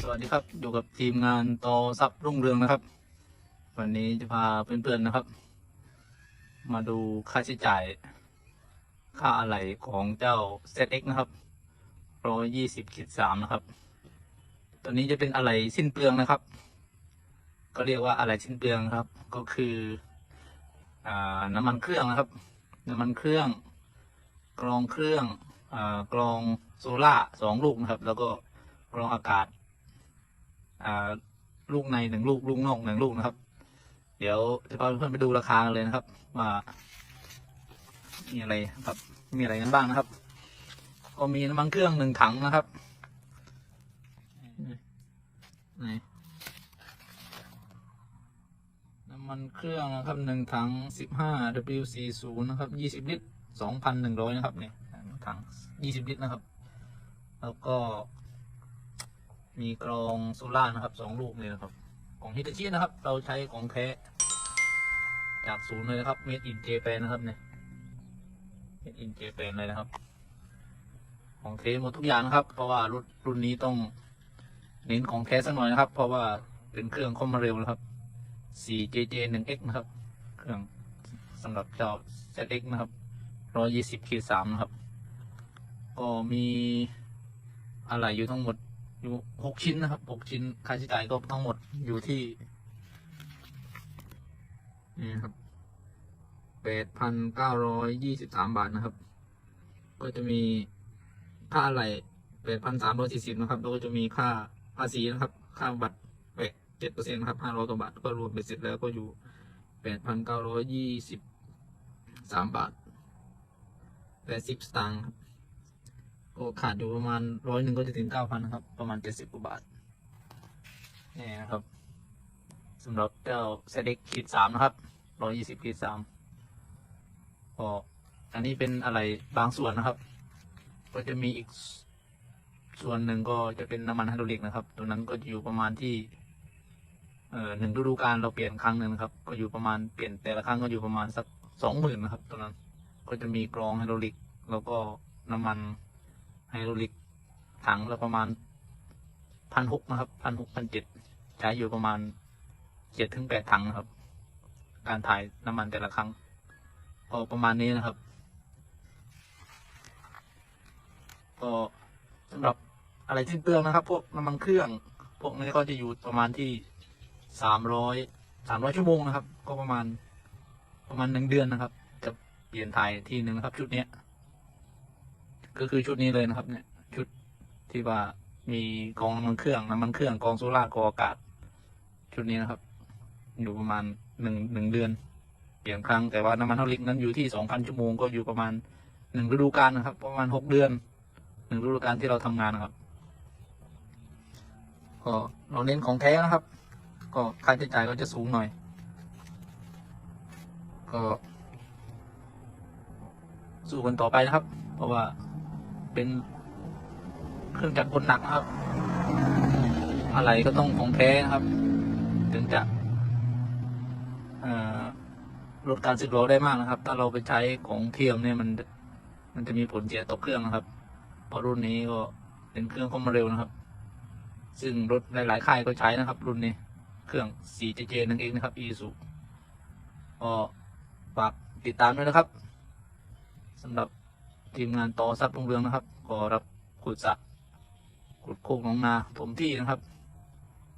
สวัสดีครับอยู่กับทีมงานต่อซับรุ่งเรืองนะครับ วันนี้จะพาเพื่อนๆนะครับ มาดูค่าใช้จ่าย ค่าอะไหล่ของเจ้า ZX นะครับร้อยยี่สิบขีดสามนะครับ ตัวนี้จะเป็นอะไหล่สิ้นเปลืองนะครับ ก็เรียกว่าอะไหล่สิ้นเปลืองครับ ก็คืออน้ำมันเครื่องนะครับ น้ำมันเครื่อง กรองเครื่องอกรองโซล่าสองลูกนะครับ แล้วก็กรองอากาศ ลูกในหนึ่งลูกลูกนอกหนึ่งลูกนะครับ เดี๋ยวจะพาเพื่อนไปดูราคาเลยนะครับ ว่ามีอะไรครับ มีอะไรกันบ้างนะครับ ก็มีน้ำมันเครื่องหนึ่งถังนะครับนน้ำมันเครื่องนะครับหนึ่งถังสิบห้า W40 นะครับยี่สิบลิตรสองพันหนึ่งร้อยนะครับเนี่ยถังยี่สิบลิตรนะครับ แล้วก็ มีกรองโซล่านะครับสองลูกเลยนะครับ ของฮิตาชินะครับ เราใช้ของแท้จากศูนย์เลยนะครับ made in Japan นะครับเนี่ย made in Japan เลยนะครับ ของเทหมดทุกอย่างนะครับ เพราะว่ารุ่นรุ่นนี้ต้องเน้นของแท้สักหน่อยนะครับ เพราะว่าเป็นเครื่องคอมมาเร็วนะครับ 4JJ 1X นะครับ เครื่องสำหรับเจ้า ZX นะครับ120 k 3นะครับ ก็มีอะไรอยู่ทั้งหมด อยู่หกชิ้นนะครับหกชิ้นค่าใช้จ่ายก็ทั้งหมดอยู่ที่ นี่ครับแปดพันเก้าร้อยยี่สิบสามบาทนะครับ ก็จะมีค่าอะไรแปดพันสามร้อยสี่สิบนะครับแล้วก็จะมีค่าภาษีนะครับ ค่าบัตรแปดเจ็ดเปอร์เซ็นต์ครับห้าร้อยกว่าบาทก็รวมเป็นเสร็จแล้วก็อยู่แปดพันเก้าร้อยยี่สิบสามบาทแปดสิบสตางค์ครับ ก็ขาดอยู่ประมาณร้อยหนึ่งก็จะถึงเก้าพันนะครับ ประมาณเจ็ดสิบกว่าบาท นี่นะครับสำหรับเจ้าเซเด็กขีดสามนะครับร้อยยี่สิบขีดสามก็อันนี้เป็นอะไรบางส่วนนะครับ ก็จะมีอีกส่วนหนึ่งก็จะเป็นน้ำมันไฮดรอลิกนะครับ ตัวนั้นก็อยู่ประมาณที่เอ่อหนึ่งฤดูกาลเราเปลี่ยนครั้งหนึ่งนะครับ ก็อยู่ประมาณเปลี่ยนแต่ละครั้งก็อยู่ประมาณสักสองหมื่นนะครับตัวนั้น ก็จะมีกรองไฮดรอลิก แล้วก็น้ำมัน ไฮดรอลิกถังละประมาณพันหกนะครับพันหกพันเจ็ดใช้อยู่ประมาณเจ็ดถึงแปดถังนะครับ การถ่ายน้ำมันแต่ละครั้งก็ประมาณนี้นะครับ ก็สำหรับอะไรที่เปลืองนะครับ พวกน้ำมันเครื่อง พวกนี้ก็จะอยู่ประมาณที่สามร้อยสามร้อยชั่วโมงนะครับ ก็ประมาณประมาณหนึ่งเดือนนะครับ จะเปลี่ยนถ่ายทีหนึ่งนะครับ ชุดเนี้ย ก็คือชุดนี้เลยนะครับ เนี่ย ชุดที่ว่ามีกองน้ำมันเครื่องน้ำมันเครื่องกองโซล่าร์กองอากาศ ชุดนี้นะครับ อยู่ประมาณหนึ่งหนึ่งเดือน เปลี่ยนครั้งแต่ว่าน้ำมันเทาลิกนั้นอยู่ที่สองพันชั่วโมงก็อยู่ประมาณหนึ่งฤดูกาลนะครับ ประมาณหกเดือนหนึ่งฤดูกาลที่เราทำงานนะครับก็เราเน้นของแท้นะครับ ก็ค่าใช้จ่ายก็จะสูงหน่อย ก็ สู้กันต่อไปนะครับ เพราะว่า เป็นเครื่องจักรกลหนักครับ อะไรก็ต้องของแท้ครับ ถึงจะลดการสึกหรอได้มากนะครับ ถ้าเราไปใช้ของเทียมเนี่ยมัน มันจะมีผลเสียต่อเครื่องนะครับ เพราะรุ่นนี้ก็เป็นเครื่องคอมมาเร็วนะครับ ซึ่งรถหลายๆค่ายก็ใช้นะครับ รุ่นนี้ เครื่อง 4JJ นั่นเองนะครับ e s u ก็ฝากติดตามด้วยนะครับสำหรับ ทีมงานต่อซับรุ่งเรืองนะครับ ก็รับขุดสระขุดโคกหน้องนาถมที่นะครับ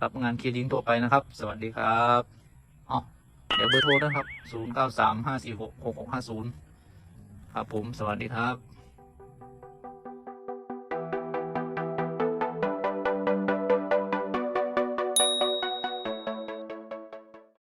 รับงานเคลียร์ดินทั่วไปนะครับ สวัสดีครับอ๋อเดี๋ยวเบอร์โทรนะครับ 0 9 3 5 4 6 6 6 5 0 ครับผม สวัสดีครับ